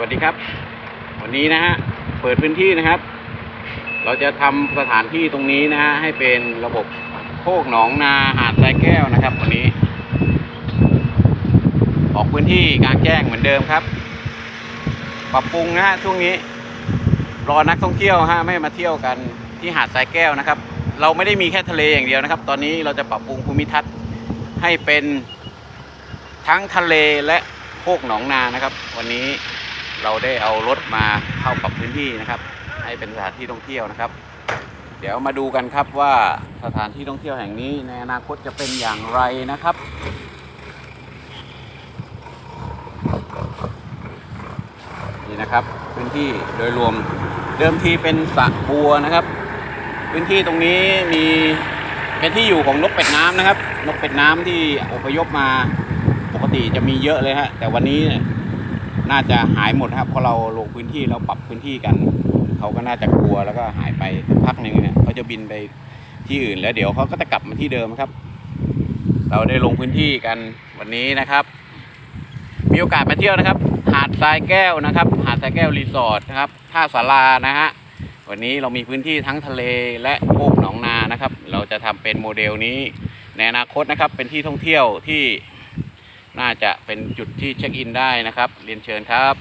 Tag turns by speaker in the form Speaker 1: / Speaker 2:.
Speaker 1: วัสดีครับ วันนี้นะฮะเปิดพื้นที่นะครับ เราจะทำสถานที่ตรงนี้นะฮะให้เป็นระบบโคกหนองนาหาดทรายแก้วนะครับ วันนี้ ออกพื้นที่กลางแจ้งเหมือนเดิมครับ ปรับปรุงนะฮะช่วงนี้ รอนักท่องเที่ยวฮะไม่มาเที่ยวกันที่หาดทรายแก้วนะครับ เราไม่ได้มีแค่ทะเลอย่างเดียวนะครับ ตอนนี้เราจะปรับปรุงภูมิทัศน์ให้เป็นทั้งทะเลและโคกหนองนานะครับ วันนี้ เราได้เอารถมาเข้าปรับพื้นที่นะครับ ให้เป็นสถานที่ท่องเที่ยวนะครับ เดี๋ยวมาดูกันครับว่าสถานที่ท่องเที่ยวแห่งนี้ในอนาคตจะเป็นอย่างไรนะครับนี่นะครับพื้นที่โดยรวมเดิมทีเป็นสระบัวนะครับ พื้นที่ตรงนี้มีเป็นที่อยู่ของนกเป็ดน้ำนะครับ นกเป็ดน้ำที่อพยพมาปกติจะมีเยอะเลยฮะแต่วันนี้เน่าจะหายหมดครับเพราะเราลงพื้นที่แล้วปรับพื้นที่กัน เขาก็น่าจะกลัวแล้วก็หายไปพักหนึ่งเนี่ยเขาจะบินไปที่อื่นแล้วเดี๋ยวเขาก็จะกลับมาที่เดิมครับ เราได้ลงพื้นที่กันวันนี้นะครับ มีโอกาสมาเที่ยวนะครับ หาดทรายแก้วนะครับ หาดทรายแก้วรีสอร์ทนะครับท่าสารานะฮะวันนี้เรามีพื้นที่ทั้งทะเลและโคกหนองนานะครับ เราจะทำเป็นโมเดลนี้ในอนาคตนะครับ เป็นที่ท่องเที่ยวที่ น่าจะเป็นจุดที่เช็คอินได้นะครับ เรียนเชิญครับ